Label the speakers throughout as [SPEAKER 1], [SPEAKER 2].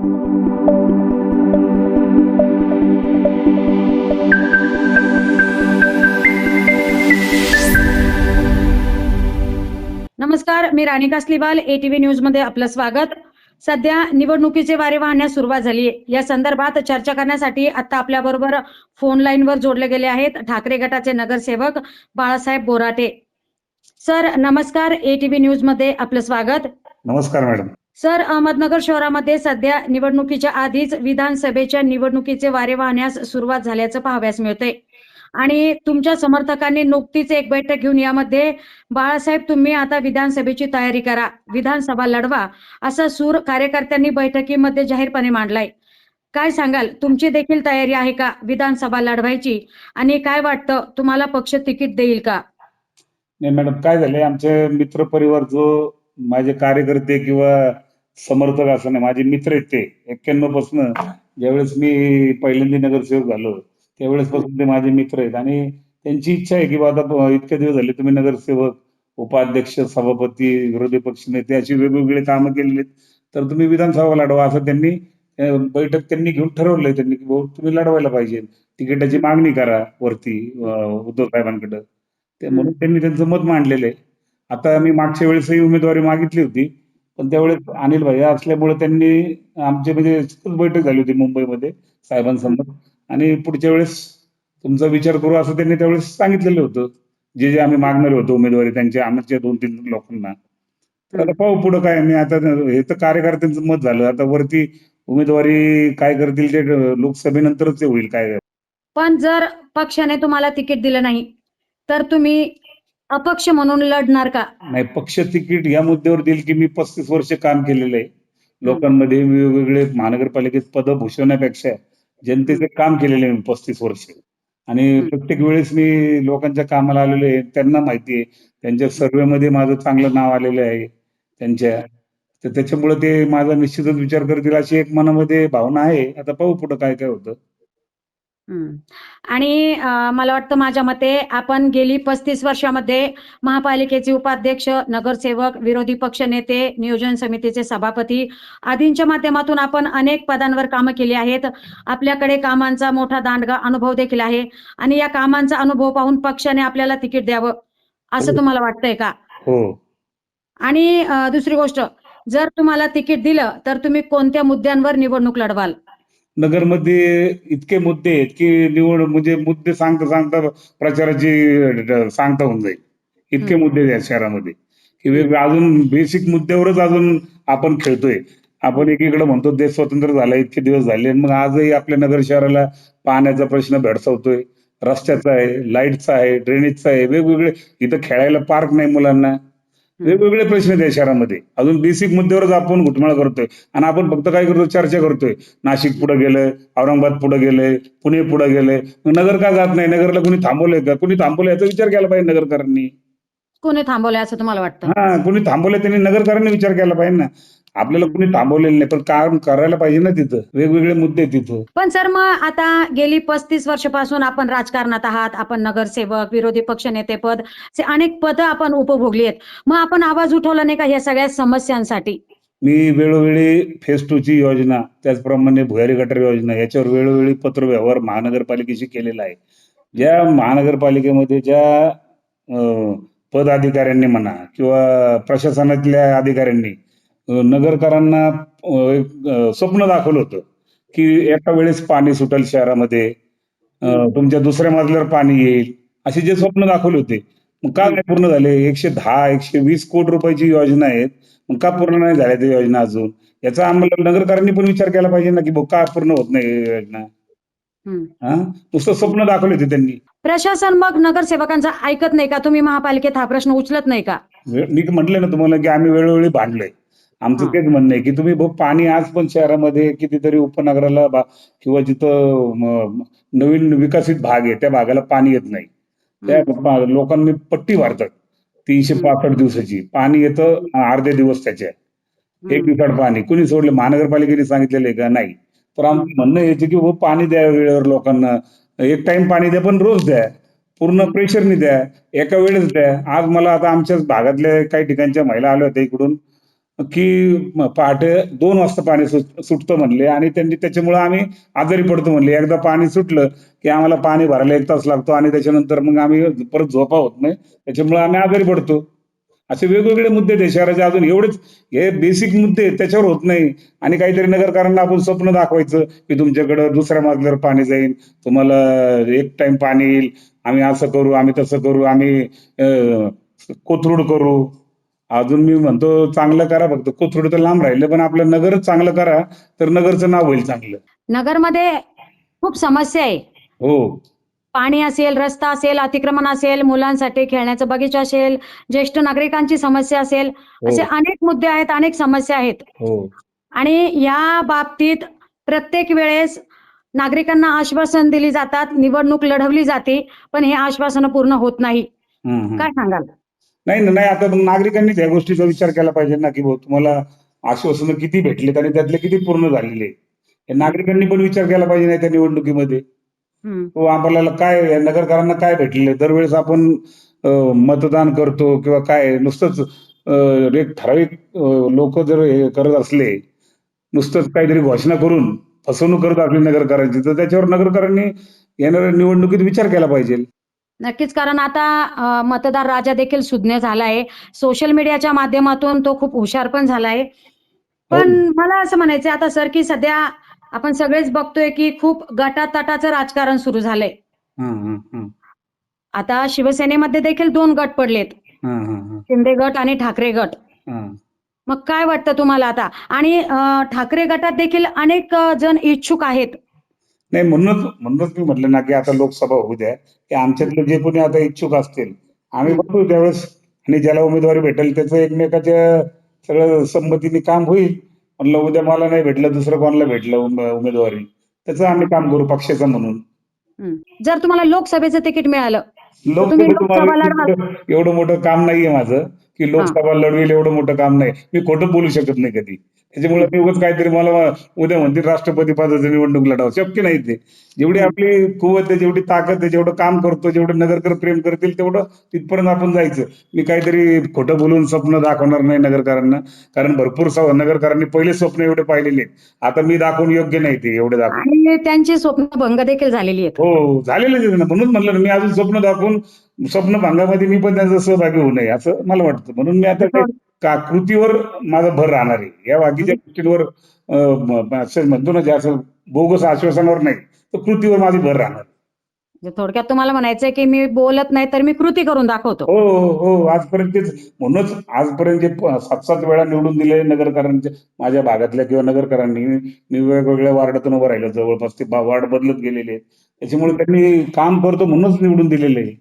[SPEAKER 1] नमस्कार मी राणी कासलीवाल एटीव्ही न्यूजमध्ये आपलं स्वागत. सध्या निवडणुकीचे वारे वाहण्यास सुरुवात झाली आहे. या संदर्भात चर्चा करण्यासाठी आता आपल्या बरोबर फोन लाईन वर जोडले गेले आहेत ठाकरे गटाचे नगरसेवक बाळासाहेब बोराटे. सर नमस्कार एटीव्ही न्यूजमध्ये आपलं स्वागत.
[SPEAKER 2] नमस्कार मॅडम.
[SPEAKER 1] सर अहमदनगर शहरामध्ये सध्या निवडणुकीच्या आधीच विधानसभेच्या निवडणुकीचे वारे वाहण्यास सुरुवात झाल्याचं पाहाव्यास मिळते आणि तुमच्या समर्थकांनी नुकतीच एक बैठक घेऊन यामध्ये बाळासाहेब तुम्ही आता विधानसभेची तयारी करा विधानसभा लढवा असा सूर कार्यकर्त्यांनी बैठकीमध्ये जाहीरपणे मांडलाय. काय सांगाल? तुमची देखील तयारी आहे का विधानसभा लढवायची? आणि काय वाटतं? तुम्हाला पक्ष तिकीट देईल का?
[SPEAKER 2] नाही मॅडम काय झालंय? आमचे मित्र परिवार जो माझे कार्यकर्ते किंवा समर्थक असं नाही माझे मित्र आहेत ते. एक्क्याण्णवपासून ज्यावेळेस मी पहिल्यांदा नगरसेवक झालो त्यावेळेस पासून ते माझे मित्र आहेत. आणि त्यांची इच्छा आहे की आता इतके दिवस झाले तुम्ही नगरसेवक उपाध्यक्ष सभापती विरोधी पक्ष नेते अशी वेगवेगळी कामं केलेली आहेत. तर तुम्ही विधानसभा लढवा असं त्यांनी बैठक त्यांनी घेऊन ठरवलंय त्यांनी की भाऊ तुम्ही लढवायला पाहिजे. तिकिटाची मागणी करा वरती उद्धव साहेबांकडे. ते म्हणून त्यांनी त्यांचं मत मांडलेलं आहे. आता मी मागच्या वेळेसही उमेदवारी मागितली होती पण त्यावेळेस अनिल भैया असल्यामुळे त्यांनी आमची म्हणजे बैठक झाली होती मुंबईमध्ये साहेबांसमोर. आणि पुढच्या वेळेस तुमचा विचार करू असं त्यांनी त्यावेळेस सांगितलेलं होतं. जे जे आम्ही मागणार होतो उमेदवारी त्यांच्या आमच्या दोन तीन लोकांना. तर आता पाहू पुढं काय मी आता हे तर कार्यकर्त्यांचं मत झालं. आता वरती उमेदवारी काय करतील ते लोकसभेनंतरच ते होईल काय.
[SPEAKER 1] पण जर पक्षाने तुम्हाला तिकीट दिलं नाही तर तुम्ही अपक्ष म्हणून लढणार का?
[SPEAKER 2] नाही पक्ष तिकीट या मुद्द्यावर देईल की मी पस्तीस वर्ष काम केलेलं आहे. लोकांमध्ये वेगवेगळे महानगरपालिकेत पद भूषवण्यापेक्षा जनतेचे काम केलेले आहे मी पस्तीस वर्ष. आणि. प्रत्येक वेळेस मी लोकांच्या कामाला आलेलो आहे त्यांना माहिती आहे. त्यांच्या सर्वे मध्ये माझं चांगलं नाव आलेलं आहे त्यांच्या. तर त्याच्यामुळे ते माझा निश्चितच विचार करतील अशी एक मनामध्ये भावना आहे. आता पाहू पुढे काय काय होतं.
[SPEAKER 1] हम्म. आणि अं, मला वाटतं माझ्या मते आपण गेली पस्तीस वर्षामध्ये महापालिकेचे उपाध्यक्ष नगरसेवक विरोधी पक्ष नेते नियोजन समितीचे सभापती आदींच्या माध्यमातून आपण अनेक पदांवर कामं केली आहेत आपल्याकडे कामांचा मोठा दांडगा अनुभव देखील आहे आणि या कामांचा अनुभव पाहून पक्षाने आपल्याला तिकीट द्यावं असं
[SPEAKER 2] हो.
[SPEAKER 1] तुम्हाला वाटतंय का
[SPEAKER 2] हो
[SPEAKER 1] आणि अं, दुसरी गोष्ट जर तुम्हाला तिकीट दिलं तर तुम्ही कोणत्या मुद्द्यांवर निवडणूक लढवाल
[SPEAKER 2] नगरमध्ये इतके मुद्दे आहेत की निवड म्हणजे मुद्दे सांगता सांगता प्रचाराची सांगता होऊन जाईल. इतके. मुद्दे आहेत शहरामध्ये. की वेग अजून बेसिक मुद्द्यावरच अजून आपण खेळतोय. आपण एकीकडे म्हणतो देश स्वतंत्र झाला इतके दिवस झाले आणि मग आजही आपल्या नगर शहराला पाण्याचा प्रश्न भेडसावतोय. रस्त्याचा आहे लाईटचा आहे ड्रेनेजचा आहे वेगवेगळे इथं खेळायला पार्क नाही मुलांना. वेगवेगळे प्रश्न आहेत या शहरामध्ये. अजून बेसिक मुद्द्यावरच आपण घुटमाळ करतोय. आणि आपण फक्त काय करतो? चर्चा करतोय. नाशिक पुढे गेलंय औरंगाबाद पुढे गेलंय पुणे पुढे गेलंय. नगर का जात नाही? नगरला कुणी थांबवलंय का? कुणी थांबवलंय? याचा विचार केला पाहिजे नगरकरांनी.
[SPEAKER 1] कोणी थांबवलंय असं तुम्हाला वाटतं?
[SPEAKER 2] हा कुणी थांबवलंय त्यांनी नगरकरांनी विचार केला पाहिजे ना. आपल्याला कुणी थांबवलेलं नाही पण काम करायला पाहिजे ना तिथं. वेगवेगळे मुद्दे तिथं.
[SPEAKER 1] पण सर मग आता गेली पस्तीस वर्षापासून आपण राजकारणात आहात आपण नगरसेवक विरोधी पक्ष नेतेपद असे अनेक पद आपण उपभोगली आहेत. मग आपण आवाज उठवला नाही का या सगळ्या समस्यांसाठी?
[SPEAKER 2] मी वेळोवेळी फेज टू ची योजना त्याचप्रमाणे भुयारी गटर योजना याच्यावर वेळोवेळी पत्रव्यवहार महानगरपालिकेशी केलेला आहे. ज्या महानगरपालिकेमध्ये ज्या पदाधिकाऱ्यांनी म्हणा किंवा प्रशासनातल्या अधिकाऱ्यांनी नगरकरांना स्वप्न दाखवलं होतं की एका वेळेस पाणी सुटेल शहरामध्ये तुमच्या दुसऱ्या मजल्यावर पाणी येईल असे जे स्वप्न दाखवले होते. मग का नाही पूर्ण झाले? एकशे दहा एकशे वीस कोटी रुपयाची योजना आहेत. मग का पूर्ण नाही झाल्या त्या योजना अजून? याचा आम्हाला नगरकरांनी पण विचार केला पाहिजे ना की का पूर्ण होत नाही योजना. हा? नुसतं स्वप्न दाखवले होते त्यांनी.
[SPEAKER 1] प्रशासन मग नगरसेवकांचं ऐकत नाही का? तुम्ही महापालिकेत हा प्रश्न उचलत नाही का?
[SPEAKER 2] मी म्हटलं ना तुम्हाला की आम्ही वेळोवेळी भांडलोय. आमचं
[SPEAKER 1] हा.
[SPEAKER 2] तेच म्हणणं आहे की तुम्ही भाऊ पाणी आज पण शहरामध्ये कितीतरी उपनगराला किंवा जिथं म- नवीन विकसित भाग आहे त्या भागाला पाणी येत नाही. त्या पा- लोकांनी पट्टी भरतात तीनशे
[SPEAKER 1] हम्म.
[SPEAKER 2] पासष्ट दिवसाची. पाणी येतं अर्धे दिवस त्याच्या एक दिवसाड पाणी. कुणी सोडले? महानगरपालिकेने सांगितलेलं आहे का? नाही. तर आमचं म्हणणं याचं की भाऊ पाणी द्या वेळेवर लोकांना. एक टाइम पाणी द्या पण रोज द्या. पूर्ण प्रेशरने द्या. एका वेळेस द्या. आज मला आता आमच्याच भागातल्या काही ठिकाणच्या महिला आल्या होत्या इकडून. की पहाटे दोन वाजता पाणी सुट- सुटतं म्हणले आणि त्यांनी त्याच्यामुळे आम्ही आजारी पडतो म्हणले. एकदा पाणी सुटलं की आम्हाला पाणी भरायला एक तास लागतो आणि त्याच्यानंतर मग आम्ही परत झोपा होत नाही. त्याच्यामुळे आम्ही आजारी पडतो. असे वेगवेगळे मुद्दे आहेत. शहराचे अजून एवढेच हे बेसिक मुद्दे त्याच्यावर होत नाही. आणि काहीतरी नगरकारांना आपण स्वप्न दाखवायचं की तुमच्याकडं दुसऱ्या मजल्यावर पाणी जाईल. तुम्हाला एक टाइम पाणी येईल. आम्ही असं करू आम्ही तसं करू आम्ही कोथरूड करू. अजून मी म्हणतो चांगलं करा फक्त. कोथरूड तर लांब राहिलं पण आपलं नगरच चांगलं करा तर नगरचं नाव होईल चांगलं.
[SPEAKER 1] नगरमध्ये खूप समस्या आहे.
[SPEAKER 2] हो.
[SPEAKER 1] पाणी असेल रस्ता असेल अतिक्रमण असेल मुलांसाठी खेळण्याचं बगीचा असेल ज्येष्ठ नागरिकांची समस्या असेल
[SPEAKER 2] हो.
[SPEAKER 1] असे अनेक मुद्दे आहेत अनेक समस्या आहेत.
[SPEAKER 2] हो.
[SPEAKER 1] आणि या बाबतीत प्रत्येक वेळेस नागरिकांना आश्वासन दिली जातात निवडणूक लढवली जाते पण हे आश्वासन पूर्ण होत नाही.
[SPEAKER 2] हम्म, हम्म.
[SPEAKER 1] काय सांगाल?
[SPEAKER 2] नाही ना नाही आता मग नागरिकांनी त्या गोष्टीचा विचार केला पाहिजे ना की भाऊ तुम्हाला आश्वासनं किती भेटलेत आणि त्यातले किती पूर्ण झालेले हे नागरिकांनी पण विचार केला पाहिजे नाही त्या निवडणुकीमध्ये. तो आपल्याला काय नगरकरांना काय भेटले दरवेळेस आपण मतदान करतो किंवा काय? नुसतंच एक ठराविक लोक जर हे करत असले नुसतंच काहीतरी घोषणा करून फसवणूक करत असली नगरकरांची तर त्याच्यावर नगरकरांनी येणाऱ्या निवडणुकीत विचार केला पाहिजे.
[SPEAKER 1] नक्कीच कारण आता मतदार राजा देखील सुज्ञ झालाय सोशल मीडियाच्या माध्यमातून तो खूप हुशार पण झालाय पण मला असं म्हणायचं आता सर की सध्या आपण सगळेच बघतोय की खूप गटातटाचं राजकारण सुरू झालंय.
[SPEAKER 2] हं, हं, हं.
[SPEAKER 1] आता शिवसेनेमध्ये देखील दोन गट पडलेत.
[SPEAKER 2] हं, हं, हं.
[SPEAKER 1] शिंदे गट आणि ठाकरे गट.
[SPEAKER 2] हं.
[SPEAKER 1] मग काय वाटतं तुम्हाला आता? आणि ठाकरे गटात देखील अनेक जण इच्छुक आहेत.
[SPEAKER 2] नाही म्हणूनच म्हणूनच मी म्हटलं ना की आता लोकसभा होऊ द्या. की आमच्यातले जे कोणी आता इच्छुक असतील आम्ही. बघू त्यावेळेस आणि ज्याला उमेदवारी भेटेल त्याचं एकमेकाच्या सगळं संमतीने काम होईल. म्हणलं उद्या मला नाही भेटलं दुसरं कोणाला भेटलं उमे- उमेदवारी? त्याचं आम्ही काम करू पक्षाचं म्हणून.
[SPEAKER 1] जर तुम्हाला लोकसभेचं तिकीट मिळालं
[SPEAKER 2] एवढं मोठं काम नाहीये माझं. की लोकसभा लढवेल एवढं मोठं काम नाही. मी खोटं बोलू शकत नाही कधी. त्याच्यामुळे मी उगाच काहीतरी मला उद्या म्हणतील राष्ट्रपती पदाची निवडणूक लढावं. शक्य नाही ते. जेवढी. आपली कुवत आहे जेवढी ताकद आहे जेवढं काम करतो जेवढं नगरकर प्रेम करतील तेवढं तिथपर्यंत आपण जायचं. मी काहीतरी खोटं बोलून स्वप्न दाखवणार नाही नगरकरांना. कारण भरपूर नगरकरांनी पहिले स्वप्न एवढे पाहिलेले आता मी दाखवून योग्य नाही ते एवढे दाखवून.
[SPEAKER 1] त्यांची स्वप्न भंग देखील झालेली आहेत.
[SPEAKER 2] हो झालेलंच आहे ना. म्हणून म्हणलं मी अजून स्वप्न दाखवून स्वप्न भांगामध्ये मी पण त्यांचा सहभागी होऊ नये असं मला वाटतं. म्हणून मी आता का कृतीवर माझा भर राहणार आहे? या बाकीच्या गोष्टींवर म्हणतो ना जे असं बोगस आश्वासनावर नाही तर कृतीवर माझी भर राहणार
[SPEAKER 1] म्हणजे थोडक्यात तुम्हाला म्हणायचंय की मी बोलत नाही तर मी कृती करून दाखवतो.
[SPEAKER 2] हो हो हो आजपर्यंत तेच. म्हणूनच आजपर्यंत जे सात सात वेळा निवडून दिले नगरकरांच्या माझ्या भागातल्या किंवा नगरकरांनी मी वेगवेगळ्या वार्डातून उभं राहिलो जवळपास ते वार्ड बदलत गेलेले. त्याच्यामुळे त्यांनी काम करतो म्हणूनच निवडून दिलेले आहे.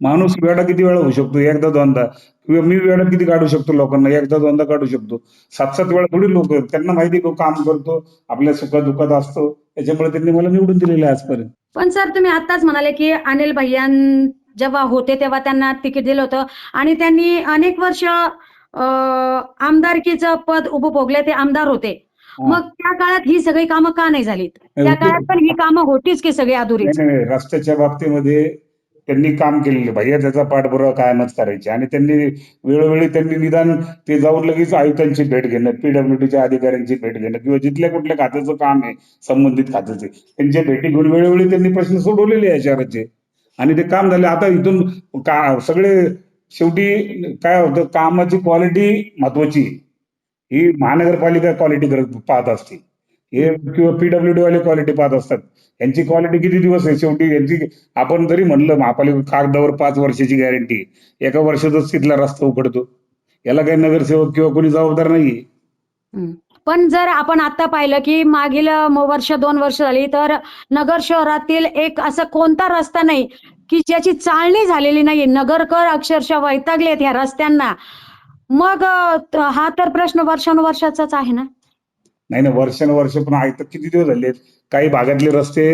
[SPEAKER 2] माणूस वेळा किती वेळा होऊ शकतो? एकदा दोनदा. मी वेळा किती काढू शकतो लोकांना? एकदा दोनदा काढू शकतो. सात सात वेळा थोडी लोक त्यांना माहिती काम करतो आपल्या सुखात दुःखात असतो. त्याच्यामुळे त्यांनी मला निवडून दिलेलं आहे आजपर्यंत.
[SPEAKER 1] पण सर तुम्ही आताच म्हणाले की अनिल भैयान जेव्हा होते तेव्हा त्यांना तिकीट दिलं होतं. आणि त्यांनी अनेक वर्ष आमदारकीचं पद उपभोगले ते आमदार होते. मग त्या काळात ही सगळी कामं का नाही झालीत? त्या काळात पण ही कामं होतीच की सगळी
[SPEAKER 2] नाही. रस्त्याच्या बाबतीमध्ये त्यांनी काम केलेलं भैया त्याचा पाठपुरावा कायमच करायचे. आणि त्यांनी वेळोवेळी त्यांनी निदान ते जाऊन लगेच आयुक्तांची भेट घेणं पीडब्ल्यूडीच्या अधिकाऱ्यांची भेट घेणं किंवा जिथल्या कुठल्या खात्याचं काम आहे संबंधित खात्याचे त्यांच्या भेटी घेऊन वेळोवेळी त्यांनी प्रश्न सोडवलेले आहे शहराचे आणि ते काम झाले. आता इथून का सगळे शेवटी काय होतं कामाची क्वालिटी महत्वाची ही महानगरपालिका क्वालिटी करत पाहत असते. हे किंवा पीडब्ल्यूडी वाले क्वालिटी पाहत असतात. यांची क्वालिटी किती दिवस आहे? शेवटी यांची आपण जरी म्हणलं महापालिका कागदावर पाच वर्षाची गॅरंटी एका वर्षातच तिथला रस्ता उघडतो. याला काही नगरसेवक किंवा कोणी जबाबदार नाहीये.
[SPEAKER 1] पण जर आपण आता पाहिलं की मागील वर्ष दोन वर्ष झाली तर नगर शहरातील एक असा कोणता रस्ता नाही की ज्याची चालणी झालेली नाही नगरकर अक्षरशः वैतागलेत ह्या रस्त्यांना. मग हा तर प्रश्न वर्षानुवर्षाचाच आहे ना?
[SPEAKER 2] नाही ना वर्षानुवर्ष पण आहे तर किती दिवस झाले काही भागातले रस्ते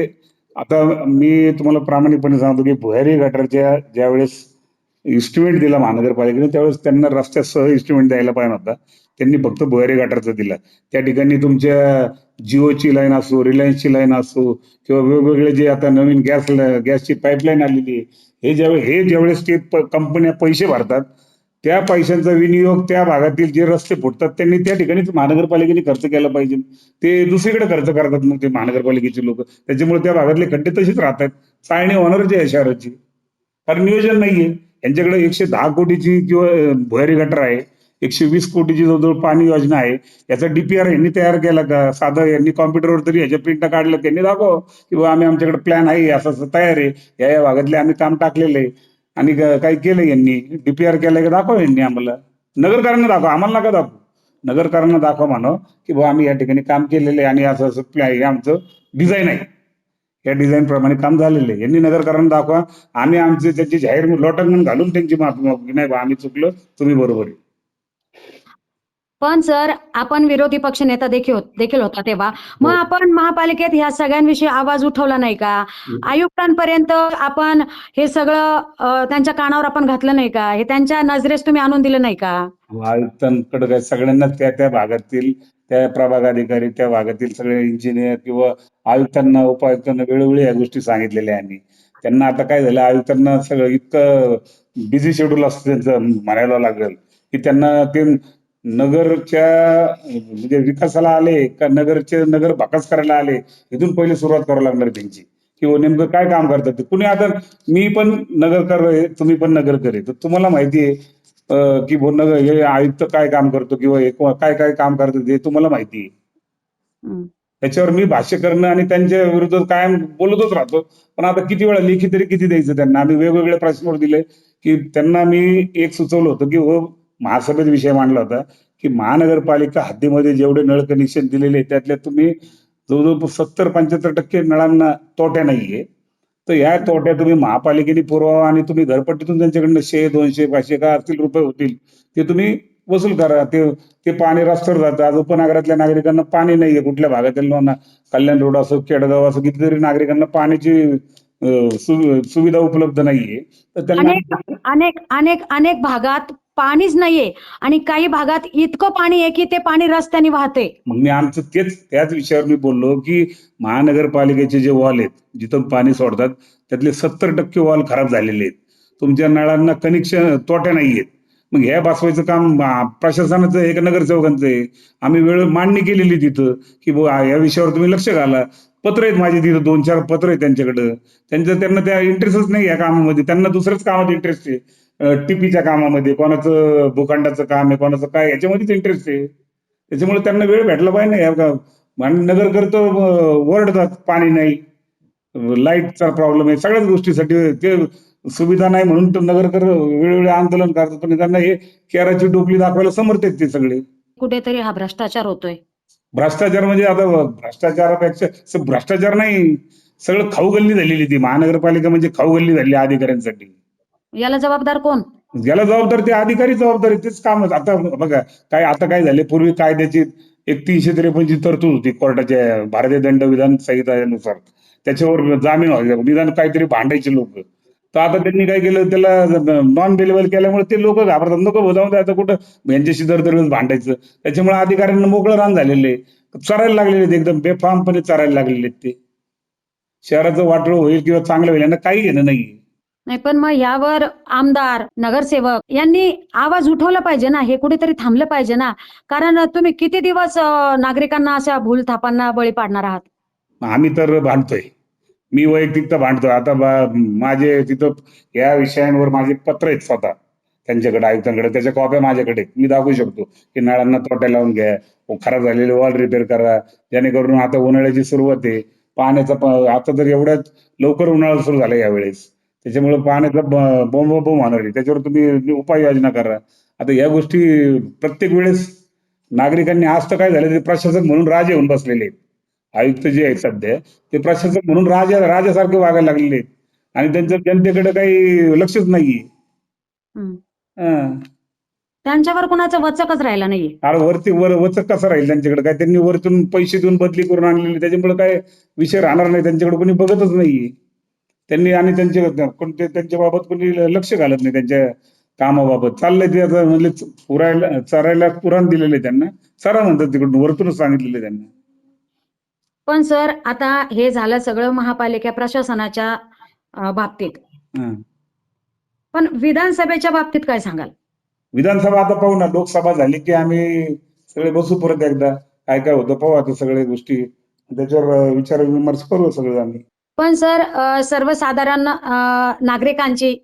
[SPEAKER 2] आता मी तुम्हाला प्रामाणिकपणे सांगतो की भुयारी गटारच्या ज्यावेळेस इन्स्ट्रुमेंट दिला महानगरपालिकेने त्यावेळेस त्यांना रस्त्यासह इन्स्ट्रुमेंट द्यायला पाहिजे होता त्यांनी फक्त भुयारी गटारचं दिलं. त्या ठिकाणी तुमच्या जिओची लाईन असो रिलायन्सची लाईन असो किंवा वेगवेगळे जे आता नवीन गॅस गॅसची पाईपलाईन आलेली आहे हे ज्यावेळेस हे ज्यावेळेस ते कंपन्या पैसे भरतात त्या पैशांचा विनियोग त्या भागातील जे रस्ते फुटतात त्यांनी त्या ठिकाणीच महानगरपालिकेने खर्च केला पाहिजे. ते दुसरीकडे खर्च करतात मग ते महानगरपालिकेचे लोक. त्याच्यामुळे त्या भागातले खड्डे तसेच राहतात. चाळणी होणारच आहे शहराची कारण नियोजन नाहीये. यांच्याकडे एकशे दहा कोटीची किंवा भुयारी गटर आहे. एकशे वीस कोटीची जवळजवळ पाणी योजना आहे. याचा डीपीआर यांनी तयार केला का? साधं यांनी कॉम्प्युटरवर तरी ह्याच्या प्रिंट काढलं त्यांनी दाखव किंवा आम्ही आमच्याकडे प्लॅन आहे असं असं तयार आहे. या या भागातले आम्ही काम टाकलेलं आहे. आणि काही केलं यांनी डीपीआर केलं का दाखव यांनी आम्हाला. नगरकारांना दाखव आम्हाला नका दाखवू. नगरकारांना दाखवा मानो की बाबा आम्ही या ठिकाणी काम केलेलं आहे आणि असं असं हे आमचं डिझाईन आहे. या डिझाईन प्रमाणे काम झालेलं आहे. यांनी नगरकारांना दाखवा. आम्ही आमचे त्यांची जाहीर लोटांगण घालून त्यांची माफी मागू की नाही बा आम्ही चुकलो तुम्ही बरोबर आहे.
[SPEAKER 1] पण सर आपण विरोधी पक्षनेता देखील होत- देखील होता तेव्हा मग
[SPEAKER 2] हो.
[SPEAKER 1] आपण महापालिकेत ह्या सगळ्यांविषयी आवाज उठवला नाही का? आयुक्तांपर्यंत आपण हे सगळं त्यांच्या कानावर आपण घातलं नाही का? हे त्यांच्या नजरेस तुम्ही आणून दिलं नाही का?
[SPEAKER 2] आयुक्तांकडे काय सगळ्यांना त्या त्या भागातील त्या प्रभाग अधिकारी त्या भागातील सगळे इंजिनियर किंवा आयुक्तांना उपायुक्तांना वेळोवेळी या गोष्टी सांगितलेल्या आम्ही त्यांना आता काय झालं आयुक्तांना सगळं इतकं बिझी शेड्यूल असतं त्यांचं म्हणायला लागेल की त्यांना ते नगरच्या म्हणजे विकासाला आले का नगरचे नगर भाकास करायला आले इथून पहिले सुरुवात करावी लागणार त्यांची. किंवा नेमकं काय काम करतात कुणी आता मी पण नगरकर आहे तुम्ही पण नगरकर आहे तर तुम्हाला माहिती आहे की नगर हे आयुक्त काय काम करतो किंवा हे को- काय काय काम करतात हे तुम्हाला माहिती आहे. त्याच्यावर मी भाष्य करणं आणि त्यांच्या विरुद्ध कायम बोलतच राहतो. पण आता किती वेळा लेखी तरी किती द्यायचं त्यांना? आम्ही वेगवेगळ्या प्रश्नावर दिले की त्यांना मी एक सुचवलं होतं की हो महासभेत विषय मांडला होता की महानगरपालिका हद्दीमध्ये जेवढे नळ कनेक्शन दिलेले त्यातल्या तुम्ही जवळजवळ सत्तर पंच्याहत्तर टक्के नळांना तोट्या नाहीये. तर या तोट्या तुम्ही महापालिकेने पुरवावा आणि तुम्ही घरपट्टीतून त्यांच्याकडनं शे दोनशे पाचशे काय असतील रुपये होतील ते तुम्ही वसूल करा. ते ते पाणी रस्त्यावर जातं. आज उपनगरातल्या नागरिकांना पाणी नाहीये कुठल्या भागातील लोकांना? कल्याण रोड असो केडगाव असो कितीतरी नागरिकांना पाण्याची सुविधा उपलब्ध नाहीये. तर त्यांना
[SPEAKER 1] अनेक अनेक अनेक भागात पाणीच नाहीये. आणि काही भागात इतकं पाणी आहे की ते पाणी रस्त्याने वाहते.
[SPEAKER 2] मग मी आमचं तेच त्याच विषयावर मी बोललो की महानगरपालिकेचे जे वॉल आहेत जिथून पाणी सोडतात त्यातले सत्तर टक्के वॉल खराब झालेले आहेत. तुमच्या नळांना कनेक्शन तोट्या नाहीयेत. मग ह्या बसवायचं काम प्रशासनाचं एक नगरसेवकांचं आहे? आम्ही वेळ मांडणी केलेली तिथं की या विषयावर तुम्ही लक्ष घाला. पत्र आहेत माझे तिथं दोन चार पत्र आहेत त्यांच्याकडं. त्यांचं त्यांना त्या इंटरेस्टच नाही या कामामध्ये. त्यांना दुसऱ्याच कामात इंटरेस्ट आहे. टीपीच्या कामामध्ये कोणाचं भूखंडाचं काम आहे कोणाचं काय याच्यामध्येच इंटरेस्ट आहे. त्याच्यामुळे त्यांना वेळ भेटला पाहिजे आणि नगर करतो ओरडतात पाणी नाही लाईटचा प्रॉब्लेम आहे सगळ्याच गोष्टीसाठी ते सुविधा नाही म्हणून तर नगरकर वेळोवेळी आंदोलन करतात पण त्यांना हे केराची टोपली दाखवायला समर्थ आहेत ते सगळे.
[SPEAKER 1] कुठेतरी हा भ्रष्टाचार होतोय.
[SPEAKER 2] भ्रष्टाचार म्हणजे आता भ्रष्टाचारापेक्षा भ्रष्टाचार नाही सगळं खाऊ गल्ली झालेली ती. महानगरपालिका म्हणजे खाऊ गल्ली झाली अधिकाऱ्यांसाठी.
[SPEAKER 1] याला जबाबदार कोण?
[SPEAKER 2] याला जबाबदार ते अधिकारी जबाबदारी तेच काम आता बघा काय आता काय झाले पूर्वी कायद्याची एक तीनशे त्रेपन्नची तरतूद होती कोर्टाच्या भारतीय दंड विधान संहितानुसार. त्याच्यावर जामीन व्हायचं. निदान काहीतरी भांडायचे लोक. तर आता त्यांनी काय केलं त्याला नॉन बेलेबल केल्यामुळे ते लोक घाबरतात. नको जाऊन द्यायचं कुठं? यांच्याशी दर दरवेळेस भांडायचं. त्याच्यामुळे अधिकाऱ्यांना मोकळं रान झालेले चरायला लागलेले एकदम बेफामपणे चरायला लागलेले आहेत ते. शहराचं वाटळ होईल किंवा चांगलं होईल यांना काही घेणं नाही
[SPEAKER 1] नाही पण मग यावर आमदार नगरसेवक यांनी आवाज उठवला पाहिजे ना हे कुठेतरी थांबलं पाहिजे ना. कारण तुम्ही किती दिवस नागरिकांना अशा भूलथापांना बळी पाडणार आहात?
[SPEAKER 2] आम्ही तर भांडतोय. मी वैयक्तिक तर भांडतोय. आता माझे तिथं या विषयांवर माझे पत्र आहेत स्वतः. त्यांच्याकडे आयुक्तांकडे त्याच्या कॉप्या माझ्याकडे मी दाखवू शकतो की नळांना तोट्या लावून घ्या खराब झालेले वॉल रिपेअर करा. जेणेकरून आता उन्हाळ्याची सुरुवात आहे. पाण्याचा आता तर एवढ्याच लवकर उन्हाळा सुरू झाला यावेळेस. त्याच्यामुळे पाण्याचा बोंब बोंब होणार आहे त्याच्यावर तुम्ही उपाययोजना करा. आता या गोष्टी प्रत्येक वेळेस नागरिकांनी आज तर काय झालं ते प्रशासक म्हणून राजे होऊन बसलेले आहेत. आयुक्त जे आहेत सध्या ते प्रशासक म्हणून राजा राजासारखे वागायला लागलेले आहेत. आणि त्यांचं जनतेकडे काही लक्षच नाहीये. हं.
[SPEAKER 1] त्यांच्यावर कुणाचं वचकच राहिला नाहीये.
[SPEAKER 2] अरे वरती वर वचक कसं राहील त्यांच्याकडे? काय त्यांनी वरतून पैसे देऊन बदली करून आणलेली त्याच्यामुळे काय विषय राहणार नाही त्यांच्याकडे कोणी बघतच नाहीये. त्यांनी आणि त्यांचे कोणते त्यांच्या बाबत कोणी लक्ष घालत नाही त्यांच्या कामाबाबत. चाललंय ते आता म्हणजे पुरायला चरायला पुराण दिलेलं त्यांना. चरा म्हणतात तिकडून वरतूनच सांगितलेलं त्यांना.
[SPEAKER 1] पण सर आता हे झालं सगळं महापालिका प्रशासनाच्या बाबतीत. पण विधानसभेच्या बाबतीत काय सांगाल?
[SPEAKER 2] विधानसभा आता पाहू ना लोकसभा झाली की आम्ही सगळे बसू परत एकदा. काय काय होतं पाहू आता सगळ्या गोष्टी. त्याच्यावर विचार विमर्श करू सगळं आम्ही.
[SPEAKER 1] पण सर सर्वसाधारण नागरिकांची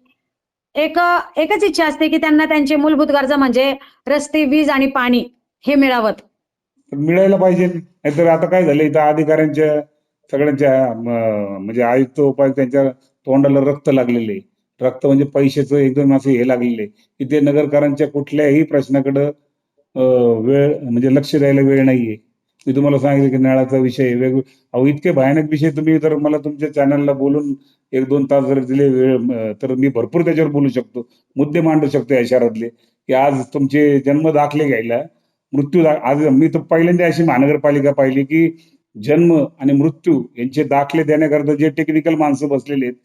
[SPEAKER 1] एक एकच इच्छा असते की त्यांना त्यांची मूलभूत गरजा म्हणजे रस्ते वीज आणि पाणी हे मिळावं.
[SPEAKER 2] मिळायला पाहिजे. नाहीतर आता काय झालं इथं अधिकाऱ्यांच्या सगळ्यांच्या म्हणजे आयुक्त उपायुक्त त्यांच्या तोंडाला रक्त लागलेले. रक्त म्हणजे पैशाचं एकदम असे हे लागलेले. की ते नगरकरांच्या कुठल्याही प्रश्नाकडं वेळ म्हणजे लक्ष द्यायला वेळ नाहीये. मी तुम्हाला सांगितलं की नळाचा विषय वेग अहो इतके भयानक विषय तुम्ही जर मला तुमच्या चॅनलला बोलून एक दोन तास जर दिले वेळ तर मी भरपूर त्याच्यावर बोलू शकतो. मुद्दे मांडू शकतो या शहरातले की आज तुमचे जन्म दाखले घ्यायला मृत्यू दा- आज मी तर पहिल्यांदा अशी महानगरपालिका पाहिली की जन्म आणि मृत्यू यांचे दाखले देण्याकरता जे टेक्निकल माणसं बसलेले आहेत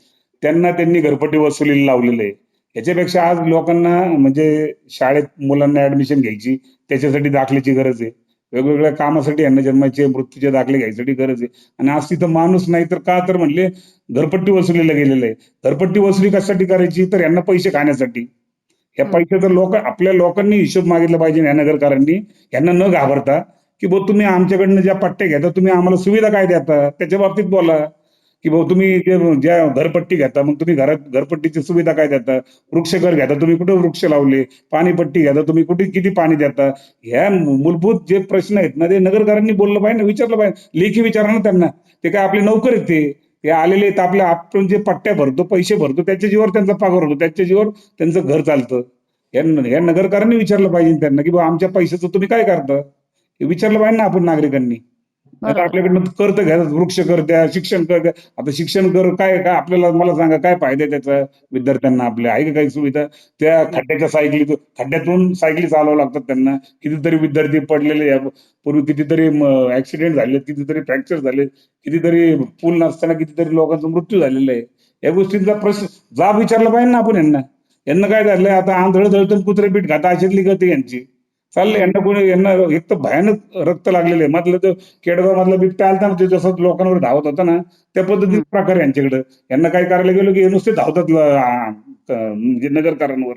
[SPEAKER 2] त्यांना त्यांनी घरपट्टी वसुलीला लावलेलं आहे. याच्यापेक्षा आज लोकांना म्हणजे शाळेत मुलांना ऍडमिशन घ्यायची त्याच्यासाठी दाखल्याची गरज आहे. वेगवेगळ्या कामासाठी यांना जन्माचे मृत्यूचे दाखले घ्यायसाठी गरज आहे. आणि आज तिथं माणूस नाही तर का तर म्हणले घरपट्टी वसुलीला गेलेलं आहे. घरपट्टी वसुली कशासाठी करायची? तर यांना पैसे खाण्यासाठी. या. पैशाचा लोक आपल्या लोकांनी हिशोब मागितला पाहिजे या नगरकरांनी. यांना न घाबरता की भाऊ तुम्ही आमच्याकडनं ज्या पट्ट्या घेता तुम्ही आम्हाला सुविधा काय देता? त्याच्या बाबतीत बोला. की भाऊ तुम्ही जे ज्या घरपट्टी घेता मग तुम्ही घरात घरपट्टीची सुविधा काय देता? वृक्षघर घेता तुम्ही कुठे वृक्ष लावले? पाणीपट्टी घेता तुम्ही कुठे किती पाणी देता? ह्या मूलभूत जे प्रश्न आहेत ना ते नगरकरांनी बोललं पाहिजे ना विचारलं पाहिजे. लेखी विचारा ना त्यांना. ते काय आपले नोकर आहेत ते? ते आलेले आहेत आपल्या आपण जे पट्ट्या भरतो पैसे भरतो त्याच्या जीवावर त्यांचा पगार होतो त्याच्या जीवावर त्यांचं घर चालतं. या नगरकरांनी विचारलं पाहिजे त्यांना की बाबा आमच्या पैशाचं तुम्ही काय करता? हे विचारलं पाहिजे ना आपण नागरिकांनी. आता. आपल्याकडनं कर तर घ्या वृक्ष कर द्या शिक्षण कर द्या. आता शिक्षण कर काय काय आपल्याला मला सांगा काय फायदा आहे त्याचा? विद्यार्थ्यांना आपल्या आहे का काही सुविधा? त्या खड्ड्याच्या सायकली खड्ड्यातून सायकली चालवावं लागतात त्यांना. कितीतरी विद्यार्थी पडलेले. पूर्वी कितीतरी ऍक्सिडेंट झाले कितीतरी फ्रॅक्चर झाले कितीतरी पूल नसताना कितीतरी लोकांचा मृत्यू झालेला आहे. या गोष्टींचा प्रश्न जाब विचारला पाहिजे ना आपण यांना. यांना काय झालंय? आता आंधळ जळतं कुत्रे पीठ खाता अशातली गती यांची. चाललंय. यांना कोणी यांना एक तर भयानक रक्त लागलेलं आहे मधलं तो केडगाव मधला बिबट्या आलता ना ते जसं लोकांवर धावत होता ना त्या पद्धतीचा प्रकार यांच्याकडे. यांना काय करायला गेलो की हे नुसते धावतात म्हणजे नगरकरांवर.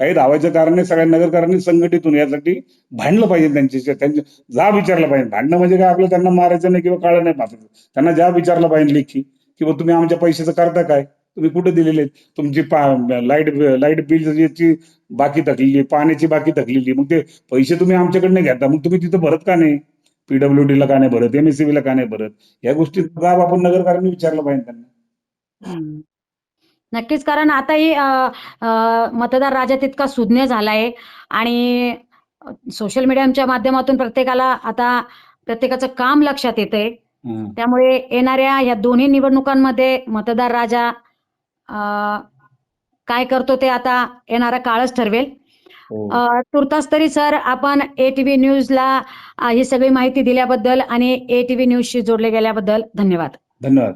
[SPEAKER 2] काही धावायचं कारण नाही सगळ्या नगरकरांनी संघटित होऊन यासाठी भांडलं पाहिजे त्यांची त्यांचे जाब विचारला पाहिजे. भांडणं म्हणजे काय? आपलं त्यांना मारायचं नाही किंवा काळं नाही पाठायचं त्यांना जाब विचारला पाहिजे लेखी की बा तुम्ही आमच्या पैशाचं करता काय? तुम्ही कुठे दिलेले? तुमची लाइट लाइट बिल याची बाकी थकलेली पाण्याची बाकी थकलेली मग ते पैसे तुम्ही आमच्याकडनं घेता मग तुम्ही तिथं भरत का नाही पीडब्ल्यूडी ला का नाही भरत एमएससीबी ला का नाही भरत या गोष्टीचा जाब आपण नगरकरांनी विचारला पाहिजे त्यांना.
[SPEAKER 1] नक्कीच कारण आताही मतदार राजा तितका सुज्ञ झालाय आणि सोशल मीडियाच्या माध्यमातून प्रत्येकाला आता प्रत्येकाचं काम लक्षात येतंय. त्यामुळे येणाऱ्या या दोन्ही निवडणुकांमध्ये मतदार राजा काय करतो ते आता येणारा काळच ठरवेल.
[SPEAKER 2] हो.
[SPEAKER 1] तुर्तास तरी सर आपण ए टी व्ही न्यूजला ही सगळी माहिती दिल्याबद्दल आणि ए टी व्ही न्यूजशी जोडले गेल्याबद्दल धन्यवाद.
[SPEAKER 2] धन्यवाद.